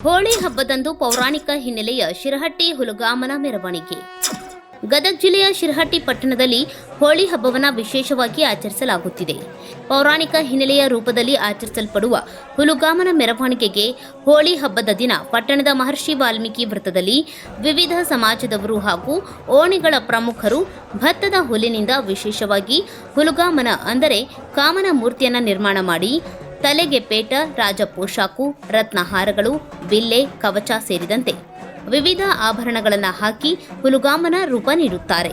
ಹೋಳಿ ಹಬ್ಬದಂದು ಪೌರಾಣಿಕ ಹಿನ್ನೆಲೆಯ ಶಿರಹಟ್ಟಿ ಹುಲಗಾಮನ ಮೆರವಣಿಗೆ. ಗದಗ ಜಿಲ್ಲೆಯ ಶಿರಹಟ್ಟಿ ಪಟ್ಟಣದಲ್ಲಿ ಹೋಳಿ ಹಬ್ಬವನ್ನು ವಿಶೇಷವಾಗಿ ಆಚರಿಸಲಾಗುತ್ತಿದೆ. ಪೌರಾಣಿಕ ಹಿನ್ನೆಲೆಯ ರೂಪದಲ್ಲಿ ಆಚರಿಸಲ್ಪಡುವ ಹುಲುಗಾಮನ ಮೆರವಣಿಗೆಗೆ ಹೋಳಿ ಹಬ್ಬದ ದಿನ ಪಟ್ಟಣದ ಮಹರ್ಷಿ ವಾಲ್ಮೀಕಿ ವೃತ್ತದಲ್ಲಿ ವಿವಿಧ ಸಮಾಜದವರು ಹಾಗೂ ಓಣಿಗಳ ಪ್ರಮುಖರು ಭತ್ತದ ಹುಲಿನಿಂದ ವಿಶೇಷವಾಗಿ ಹುಲುಗಾಮನ ಅಂದರೆ ಕಾಮನ ಮೂರ್ತಿಯನ್ನು ನಿರ್ಮಾಣ ಮಾಡಿ ತಲೆಗೆ ಪೇಟ ರಾಜ ಪೋಷಾಕು ರತ್ನಹಾರಗಳು ಬಿಲ್ಲೆ ಕವಚ ಸೇರಿದಂತೆ ವಿವಿಧ ಆಭರಣಗಳನ್ನು ಹಾಕಿ ಹುಲುಗಾಮನ ರೂಪ ನೀಡುತ್ತಾರೆ.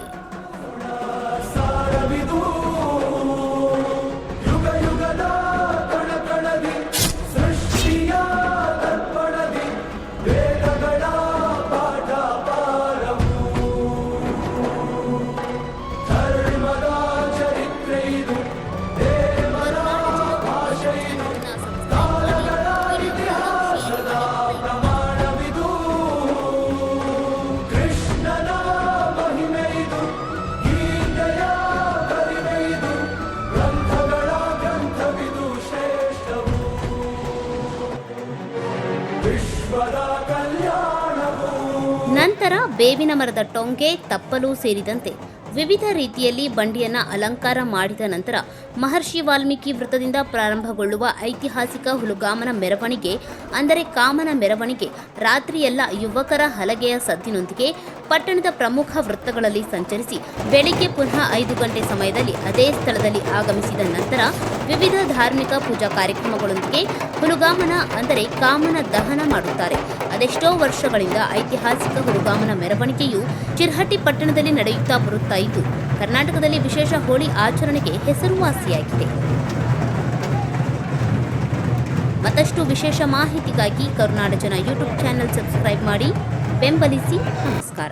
ನಂತರ ಬೇವಿನ ಮರದ ಟೊಂಗೆ, ತಪ್ಪಲು ಸೇರಿದಂತೆ ವಿವಿಧ ರೀತಿಯಲ್ಲಿ ಬಂಡಿಯನ್ನ ಅಲಂಕಾರ ಮಾಡಿದ ನಂತರ ಮಹರ್ಷಿ ವಾಲ್ಮೀಕಿ ವೃತ್ತದಿಂದ ಪ್ರಾರಂಭಗೊಳ್ಳುವ ಐತಿಹಾಸಿಕ ಹುಲುಗಾಮನ ಮೆರವಣಿಗೆ, ಅಂದರೆ ಕಾಮನ ಮೆರವಣಿಗೆ, ರಾತ್ರಿಯೆಲ್ಲ ಯುವಕರ ಹಲಗೆಯ ಸದ್ದಿನೊಂದಿಗೆ ಪಟ್ಟಣದ ಪ್ರಮುಖ ವೃತ್ತಗಳಲ್ಲಿ ಸಂಚರಿಸಿ ಬೆಳಿಗ್ಗೆ ಪುನಃ ಐದು ಗಂಟೆ ಸಮಯದಲ್ಲಿ ಅದೇ ಸ್ಥಳದಲ್ಲಿ ಆಗಮಿಸಿದ ನಂತರ ವಿವಿಧ ಧಾರ್ಮಿಕ ಪೂಜಾ ಕಾರ್ಯಕ್ರಮಗಳೊಂದಿಗೆ ಹುಲುಗಾಮನ ಅಂದರೆ ಕಾಮನ ದಹನ ಮಾಡುತ್ತಾರೆ. ಅದೆಷ್ಟೋ ವರ್ಷಗಳಿಂದ ಐತಿಹಾಸಿಕ ಹುಲುಗಾಮನ ಮೆರವಣಿಗೆಯು ಚಿರ್ಹಟ್ಟಿ ಪಟ್ಟಣದಲ್ಲಿ ನಡೆಯುತ್ತಾ ಬರುತ್ತಾ ಇದ್ದು, ಕರ್ನಾಟಕದಲ್ಲಿ ವಿಶೇಷ ಹೋಳಿ ಆಚರಣೆಗೆ ಹೆಸರುವಾಸಿಯಾಗಿದೆ. ಮತ್ತಷ್ಟು ವಿಶೇಷ ಮಾಹಿತಿಗಾಗಿ ಕರುನಾಡ ಜನ ಯೂಟ್ಯೂಬ್ ಚಾನೆಲ್ ಸಬ್ಸ್ಕ್ರೈಬ್ ಮಾಡಿ, ಬೆಂಬಲಿಸಿ, ನಮಸ್ಕಾರ.